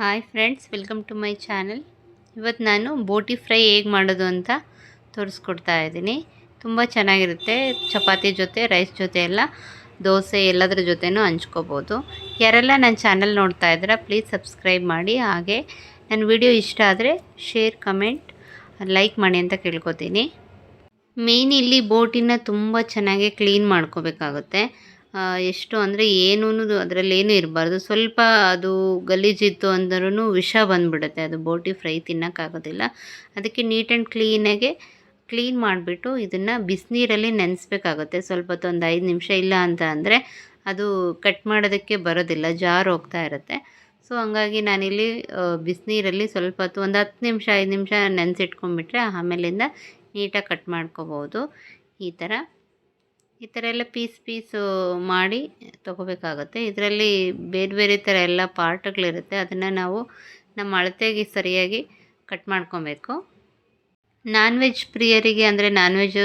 Hi friends welcome to my channel ಇವತ್ತು ನಾನು ಬೋಟಿ fry ಹೇಗೆ ಮಾಡೋದು ಅಂತ ತೋರಿಸ್ಕೊಡ್ತಾ ಇದ್ದೀನಿ. ತುಂಬ ಚೆನ್ನಾಗಿರುತ್ತೆ. ಚಪಾತಿ ಜೊತೆ, ರೈಸ್ ಜೊತೆ ಎಲ್ಲ, ದೋಸೆ ಎಲ್ಲದರ ಜೊತೆನೂ ಹಂಚ್ಕೋಬೋದು. ಯಾರೆಲ್ಲ ನನ್ನ ಚಾನಲ್ ನೋಡ್ತಾ ಇದ್ದೀರಾ ಪ್ಲೀಸ್ ಸಬ್ಸ್ಕ್ರೈಬ್ ಮಾಡಿ. ಹಾಗೆ ನನ್ನ ವಿಡಿಯೋ ಇಷ್ಟ ಆದರೆ ಶೇರ್ ಕಮೆಂಟ್ ಲೈಕ್ ಮಾಡಿ ಅಂತ ಕೇಳ್ಕೊತೀನಿ. ಮೇಯ್ನ್ ಇಲ್ಲಿ ಬೋಟಿನ ತುಂಬ ಚೆನ್ನಾಗಿ ಕ್ಲೀನ್ ಮಾಡ್ಕೋಬೇಕಾಗುತ್ತೆ. ಎಷ್ಟು ಅಂದರೆ ಏನೂ ಅದರಲ್ಲಿ ಏನೂ ಇರಬಾರ್ದು. ಸ್ವಲ್ಪ ಅದು ಗಲೀಜಿತ್ತು ಅಂದ್ರೂ ವಿಷ ಬಂದುಬಿಡುತ್ತೆ. ಅದು ಬೋಟಿ ಫ್ರೈ ತಿನ್ನೋಕ್ಕಾಗೋದಿಲ್ಲ. ಅದಕ್ಕೆ ನೀಟ್ ಆ್ಯಂಡ್ ಕ್ಲೀನಾಗೆ ಕ್ಲೀನ್ ಮಾಡಿಬಿಟ್ಟು ಇದನ್ನು ಬಿಸಿನೀರಲ್ಲಿ ನೆನೆಸ್ಬೇಕಾಗುತ್ತೆ. ಸ್ವಲ್ಪ ಹೊತ್ತು ಒಂದು ಐದು ನಿಮಿಷ ಇಲ್ಲ ಅಂತ ಅಂದರೆ ಅದು ಕಟ್ ಮಾಡೋದಕ್ಕೆ ಬರೋದಿಲ್ಲ. ಜಾರ್ ಹೋಗ್ತಾ ಇರುತ್ತೆ. ಸೊ, ಹಂಗಾಗಿ ನಾನಿಲ್ಲಿ ಬಿಸಿನೀರಲ್ಲಿ ಸ್ವಲ್ಪ ಹೊತ್ತು ಒಂದು ಹತ್ತು ನಿಮಿಷ, ಐದು ನಿಮಿಷ ನೆನೆಸಿಟ್ಕೊಂಡ್ಬಿಟ್ರೆ ಆಮೇಲಿಂದ ನೀಟಾಗಿ ಕಟ್ ಮಾಡ್ಕೋಬೋದು. ಈ ಥರ. ಈ ಥರ ಎಲ್ಲ ಪೀಸ್ ಪೀಸು ಮಾಡಿ ತೊಗೋಬೇಕಾಗುತ್ತೆ. ಇದರಲ್ಲಿ ಬೇರೆ ಬೇರೆ ಥರ ಎಲ್ಲ ಪಾರ್ಟ್ಗಳಿರುತ್ತೆ. ಅದನ್ನು ನಾವು ನಮ್ಮ ಅಳತೆಗೆ ಸರಿಯಾಗಿ ಕಟ್ ಮಾಡ್ಕೊಬೇಕು. ನಾನ್ ವೆಜ್ ಪ್ರಿಯರಿಗೆ ಅಂದರೆ ನಾನ್ ವೆಜ್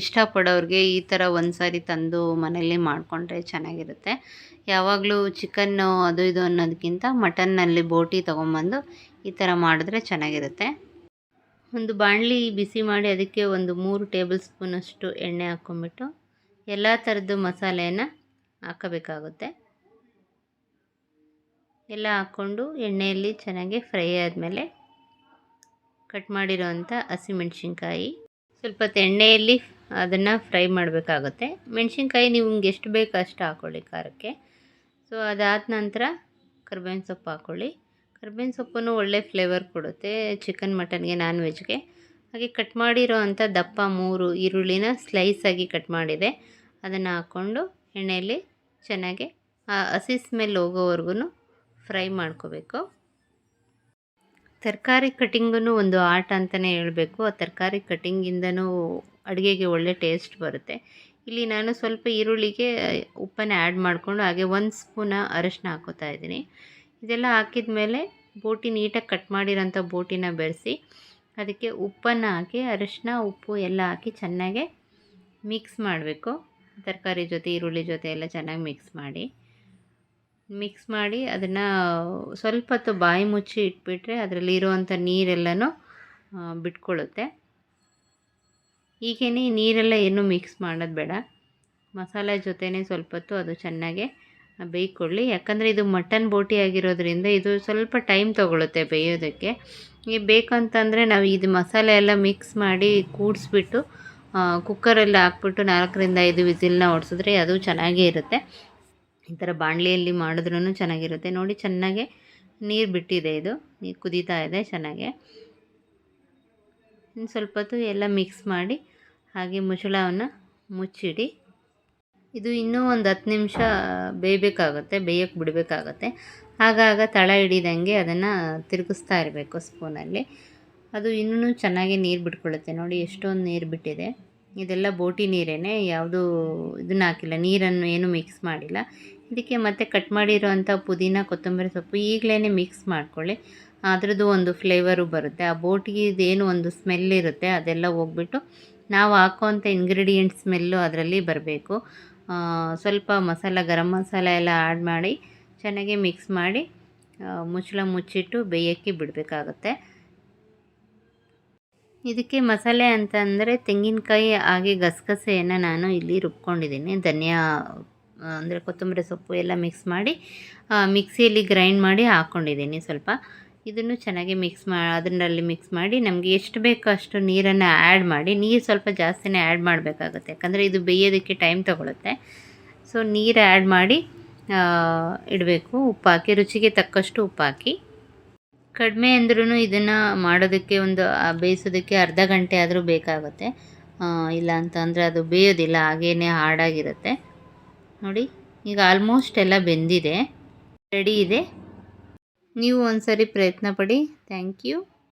ಇಷ್ಟಪಡೋರಿಗೆ ಈ ಥರ ಒಂದು ಸಾರಿ ತಂದು ಮನೆಯಲ್ಲಿ ಮಾಡಿಕೊಂಡ್ರೆ ಚೆನ್ನಾಗಿರುತ್ತೆ. ಯಾವಾಗಲೂ ಚಿಕನ್ನು ಅದು ಇದು ಅನ್ನೋದಕ್ಕಿಂತ ಮಟನ್ನಲ್ಲಿ ಬೋಟಿ ತೊಗೊಂಬಂದು ಈ ಥರ ಮಾಡಿದ್ರೆ ಚೆನ್ನಾಗಿರುತ್ತೆ. ಒಂದು ಬಾಣಲಿ ಬಿಸಿ ಮಾಡಿ ಅದಕ್ಕೆ ಒಂದು ಮೂರು ಟೇಬಲ್ ಸ್ಪೂನಷ್ಟು ಎಣ್ಣೆ ಹಾಕ್ಕೊಂಬಿಟ್ಟು ಎಲ್ಲ ಥರದ್ದು ಮಸಾಲೆಯನ್ನು ಹಾಕಬೇಕಾಗುತ್ತೆ. ಎಲ್ಲ ಹಾಕ್ಕೊಂಡು ಎಣ್ಣೆಯಲ್ಲಿ ಚೆನ್ನಾಗಿ ಫ್ರೈ ಆದಮೇಲೆ ಕಟ್ ಮಾಡಿರೋವಂಥ ಹಸಿಮೆಣ್ಸಿನ್ಕಾಯಿ. ಸ್ವಲ್ಪ ಎಣ್ಣೆಯಲ್ಲಿ ಅದನ್ನು ಫ್ರೈ ಮಾಡಬೇಕಾಗುತ್ತೆ. ಮೆಣಸಿನ್ಕಾಯಿ ನಿಮ್ಗೆ ಎಷ್ಟು ಬೇಕು ಅಷ್ಟು ಹಾಕ್ಕೊಳ್ಳಿ ಖಾರಕ್ಕೆ. ಸೊ ಅದಾದ ನಂತರ ಕರ್ಬೇವಿನ ಸೊಪ್ಪು ಹಾಕ್ಕೊಳ್ಳಿ ಕರ್ಬೇವಿನ ಸೊಪ್ಪನ್ನು ಒಳ್ಳೆ ಫ್ಲೇವರ್ ಕೊಡುತ್ತೆ ಚಿಕನ್ ಮಟನ್ಗೆ ನಾನ್ ವೆಜ್ಗೆ ಹಾಗೆ ಕಟ್ ಮಾಡಿರೋ ಅಂಥ ದಪ್ಪ ಮೂರು ಈರುಳ್ಳಿನ ಸ್ಲೈಸಾಗಿ ಕಟ್ ಮಾಡಿದೆ. ಅದನ್ನು ಹಾಕ್ಕೊಂಡು ಎಣ್ಣೆಯಲ್ಲಿ ಚೆನ್ನಾಗಿ ಹಸಿ ಸ್ಮೆಲ್ ಹೋಗೋವರೆಗೂ ಫ್ರೈ ಮಾಡ್ಕೋಬೇಕು. ತರಕಾರಿ ಕಟಿಂಗೂ ಒಂದು ಆರ್ಟ್ ಅಂತಲೇ ಹೇಳಬೇಕು. ಆ ತರಕಾರಿ ಕಟಿಂಗಿಂದನೂ ಅಡುಗೆಗೆ ಒಳ್ಳೆ ಟೇಸ್ಟ್ ಬರುತ್ತೆ. ಇಲ್ಲಿ ನಾನು ಸ್ವಲ್ಪ ಈರುಳ್ಳಿಗೆ ಉಪ್ಪನ್ನು ಆ್ಯಡ್ ಮಾಡಿಕೊಂಡು ಹಾಗೆ ಒಂದು ಸ್ಪೂನ ಅರಶಿನ ಹಾಕೋತಾ ಇದ್ದೀನಿ. ಇದೆಲ್ಲ ಹಾಕಿದ ಮೇಲೆ ಬೋಟಿ ನೀಟಾಗಿ ಕಟ್ ಮಾಡಿರೋಂಥ ಬೋಟಿನ ಬೆರೆಸಿ ಅದಕ್ಕೆ ಉಪ್ಪನ್ನು ಹಾಕಿ, ಅರಿಶಿನ, ಉಪ್ಪು ಎಲ್ಲ ಹಾಕಿ ಚೆನ್ನಾಗೆ ಮಿಕ್ಸ್ ಮಾಡಬೇಕು. ತರಕಾರಿ ಜೊತೆ, ಈರುಳ್ಳಿ ಜೊತೆ ಎಲ್ಲ ಚೆನ್ನಾಗಿ ಮಿಕ್ಸ್ ಮಾಡಿ. ಮಿಕ್ಸ್ ಮಾಡಿ ಅದನ್ನು ಸ್ವಲ್ಪ ಹೊತ್ತು ಬಾಯಿ ಮುಚ್ಚಿ ಇಟ್ಬಿಟ್ರೆ ಅದರಲ್ಲಿ ಇರುವಂಥ ನೀರೆಲ್ಲನೂ ಬಿಟ್ಕೊಳ್ಳುತ್ತೆ. ಹೀಗೇ ನೀರೆಲ್ಲ ಏನು ಮಿಕ್ಸ್ ಮಾಡೋದು ಬೇಡ. ಮಸಾಲೆ ಜೊತೆನೇ ಸ್ವಲ್ಪ ಹೊತ್ತು ಅದು ಚೆನ್ನಾಗೆ ಬೇಯ್ಕೊಳ್ಳಿ ಯಾಕಂದರೆ ಇದು ಮಟನ್ ಬೋಟಿ ಆಗಿರೋದ್ರಿಂದ ಇದು ಸ್ವಲ್ಪ ಟೈಮ್ ತೊಗೊಳುತ್ತೆ ಬೇಯೋದಕ್ಕೆ. ಈ ಬೇಕಂತಂದರೆ ನಾವು ಇದು ಮಸಾಲೆ ಎಲ್ಲ ಮಿಕ್ಸ್ ಮಾಡಿ ಕೂಡಿಸ್ಬಿಟ್ಟು ಕುಕ್ಕರಲ್ಲಿ ಹಾಕ್ಬಿಟ್ಟು ನಾಲ್ಕರಿಂದ ಐದು ವಿಸಿಲ್ನ ಓಡಿಸಿದ್ರೆ ಅದು ಚೆನ್ನಾಗೇ ಇರುತ್ತೆ. ಈ ಥರ ಬಾಣಲಿಯಲ್ಲಿ ಮಾಡಿದ್ರೂ ಚೆನ್ನಾಗಿರುತ್ತೆ. ನೋಡಿ ಚೆನ್ನಾಗೆ ನೀರು ಬಿಟ್ಟಿದೆ ಇದು. ನೀರು ಕುದೀತಾ ಇದೆ ಚೆನ್ನಾಗೆ. ಇನ್ನು ಸ್ವಲ್ಪ ಹೊತ್ತು ಎಲ್ಲ ಮಿಕ್ಸ್ ಮಾಡಿ ಹಾಗೆ ಮುಚ್ಚಳವನ್ನು ಮುಚ್ಚಿಡಿ. ಇದು ಇನ್ನೂ ಒಂದು ಹತ್ತು ನಿಮಿಷ ಬೇಯಬೇಕಾಗುತ್ತೆ ಬೇಯಕ್ಕೆ ಬಿಡಬೇಕಾಗತ್ತೆ. ಆಗಾಗ ತಳ ಹಿಡಿದಂಗೆ ಅದನ್ನು ತಿರುಗಿಸ್ತಾ ಇರಬೇಕು ಸ್ಪೂನಲ್ಲಿ ಅದು ಇನ್ನೂ ಚೆನ್ನಾಗಿ ನೀರು ಬಿಟ್ಕೊಳ್ಳುತ್ತೆ ನೋಡಿ ಎಷ್ಟೊಂದು ನೀರು ಬಿಟ್ಟಿದೆ. ಇದೆಲ್ಲ ಬೋಟಿ ನೀರೇ ಯಾವುದು ಇದನ್ನ ಹಾಕಿಲ್ಲ, ನೀರನ್ನು ಏನು ಮಿಕ್ಸ್ ಮಾಡಿಲ್ಲ. ಇದಕ್ಕೆ ಮತ್ತೆ ಕಟ್ ಮಾಡಿರೋವಂಥ ಪುದೀನ, ಕೊತ್ತಂಬರಿ ಸೊಪ್ಪು ಈಗಲೇ ಮಿಕ್ಸ್ ಮಾಡ್ಕೊಳ್ಳಿ. ಅದರದ್ದು ಒಂದು ಫ್ಲೇವರು ಬರುತ್ತೆ. ಆ ಬೋಟಿಗೆ ಇದೇನು ಒಂದು ಸ್ಮೆಲ್ ಇರುತ್ತೆ, ಅದೆಲ್ಲ ಹೋಗ್ಬಿಟ್ಟು ನಾವು ಹಾಕೋವಂಥ ಇಂಗ್ರೀಡಿಯೆಂಟ್ ಸ್ಮೆಲ್ಲು ಅದರಲ್ಲಿ ಬರಬೇಕು. ಸ್ವಲ್ಪ ಮಸಾಲ, ಗರಂ ಮಸಾಲ ಎಲ್ಲ ಆ್ಯಡ್ ಮಾಡಿ, ಚೆನ್ನಾಗಿ ಮಿಕ್ಸ್ ಮಾಡಿ ಮುಚ್ಚಳ ಮುಚ್ಚಿಟ್ಟು ಬೇಯೋಕ್ಕೆ ಬಿಡಬೇಕಾಗತ್ತೆ. ಇದಕ್ಕೆ ಮಸಾಲೆ ಅಂತಂದರೆ ತೆಂಗಿನಕಾಯಿ ಹಾಗೆ ಗಸಗಸೆಯನ್ನು ನಾನು ಇಲ್ಲಿ ರುಬ್ಕೊಂಡಿದ್ದೀನಿ. ಧನಿಯಾ ಅಂದರೆ ಕೊತ್ತಂಬರಿ ಸೊಪ್ಪು ಎಲ್ಲ ಮಿಕ್ಸ್ ಮಾಡಿ ಮಿಕ್ಸಿಯಲ್ಲಿ ಗ್ರೈಂಡ್ ಮಾಡಿ ಹಾಕ್ಕೊಂಡಿದ್ದೀನಿ ಸ್ವಲ್ಪ. ಇದನ್ನು ಚೆನ್ನಾಗಿ ಮಿಕ್ಸ್ ಮಾ ಅದರಲ್ಲಿ ಮಿಕ್ಸ್ ಮಾಡಿ ನಮಗೆ ಎಷ್ಟು ಬೇಕೋ ಅಷ್ಟು ನೀರನ್ನು ಆ್ಯಡ್ ಮಾಡಿ, ನೀರು ಸ್ವಲ್ಪ ಜಾಸ್ತಿನೇ ಆ್ಯಡ್ ಮಾಡಬೇಕಾಗುತ್ತೆ. ಯಾಕಂದರೆ ಇದು ಬೇಯೋದಕ್ಕೆ ಟೈಮ್ ತೊಗೊಳುತ್ತೆ. ಸೊ ನೀರು ಆ್ಯಡ್ ಮಾಡಿ ಇಡಬೇಕು. ಉಪ್ಪು ಹಾಕಿ ರುಚಿಗೆ ತಕ್ಕಷ್ಟು ಉಪ್ಪು ಹಾಕಿ ಕಡಿಮೆ ಅಂದ್ರೂ ಇದನ್ನು ಮಾಡೋದಕ್ಕೆ ಒಂದು ಬೇಯಿಸೋದಕ್ಕೆ ಅರ್ಧ ಗಂಟೆ ಆದರೂ ಬೇಕಾಗುತ್ತೆ. ಇಲ್ಲ ಅಂತಂದರೆ ಅದು ಬೇಯೋದಿಲ್ಲ ಹಾಗೇ ಹಾಡಾಗಿರುತ್ತೆ ನೋಡಿ, ಈಗ ಆಲ್ಮೋಸ್ಟ್ ಎಲ್ಲ ಬೆಂದಿದೆ. ರೆಡಿ ಇದೆ. ನೀವು ಒಂದು ಸರಿ ಪ್ರಯತ್ನ ಪಡಿ. Thank you.